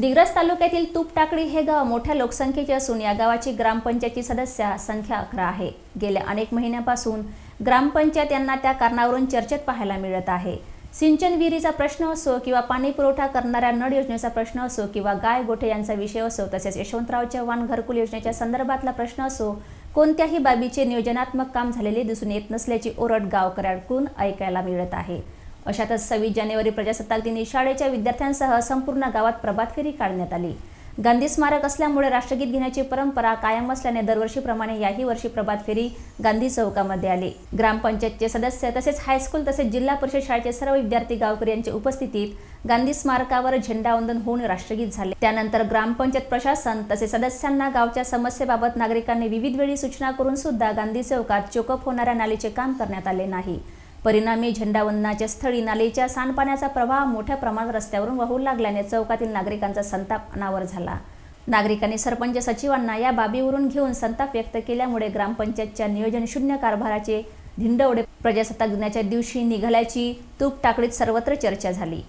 दिग्रस तालुक्यातील तुपटाकडी हे गाव मोठ्या लोकसंख्येचे असून या गावाची ग्रामपंचायती सदस्य संख्या अकरा आहे. गेल्या अनेक महिन्यापासून ग्रामपंचायत यांना त्या कारणावरून चर्चेत पाहायला मिळत आहे. सिंचन विहिरीचा प्रश्न असो किंवा पाणी पुरवठा करणाऱ्या नळ योजनेचा प्रश्न असो किंवा गाय गोठे यांचा विषय असो तसेच यशवंतराव चव्हाण घरकुल योजनेच्या संदर्भातला प्रश्न असो कोणत्याही बाबीचे नियोजनात्मक काम झालेले दिसून येत नसल्याची ओरड गावकऱ्यांकडून ऐकायला मिळत आहे. अशातच सव्वीस जानेवारी प्रजासत्ताक दिनी शाळेच्या विद्यार्थ्यांसह संपूर्ण गावात प्रभात फेरी काढण्यात आली. गांधी स्मारक असल्यामुळे राष्ट्रगीत घेण्याची परंपरा कायम असल्याने दरवर्षीप्रमाणे याही वर्षी प्रभात फेरी गांधी चौकामध्ये आली. ग्रामपंचायतचे सदस्य तसेच हायस्कूल तसेच जिल्हा परिषद शाळेचे सर्व विद्यार्थी गावकरी यांच्या उपस्थितीत गांधी स्मारकावर झेंडावंदन होऊन राष्ट्रगीत झाले. त्यानंतर ग्रामपंचायत प्रशासन तसेच सदस्यांना गावच्या समस्येबाबत नागरिकांनी विविध वेळी सूचना करून सुद्धा गांधी चौकात चोकअप होणाऱ्या नालीचे काम करण्यात आले नाही. परिणामी झेंडावंदनाच्या स्थळी नालीच्या सांडपाण्याचा प्रवाह मोठ्या प्रमाणात रस्त्यावरून वाहू लागल्याने चौकातील नागरिकांचा संताप अनावर झाला. नागरिकांनी सरपंच सचिवांना या बाबीवरून घेऊन संताप व्यक्त केल्यामुळे ग्रामपंचायतच्या नियोजन शून्य कारभाराचे धिंडवडे प्रजासत्ताक दिनाच्या दिवशी निघाल्याची तूप टाकडीत सर्वत्र चर्चा झाली.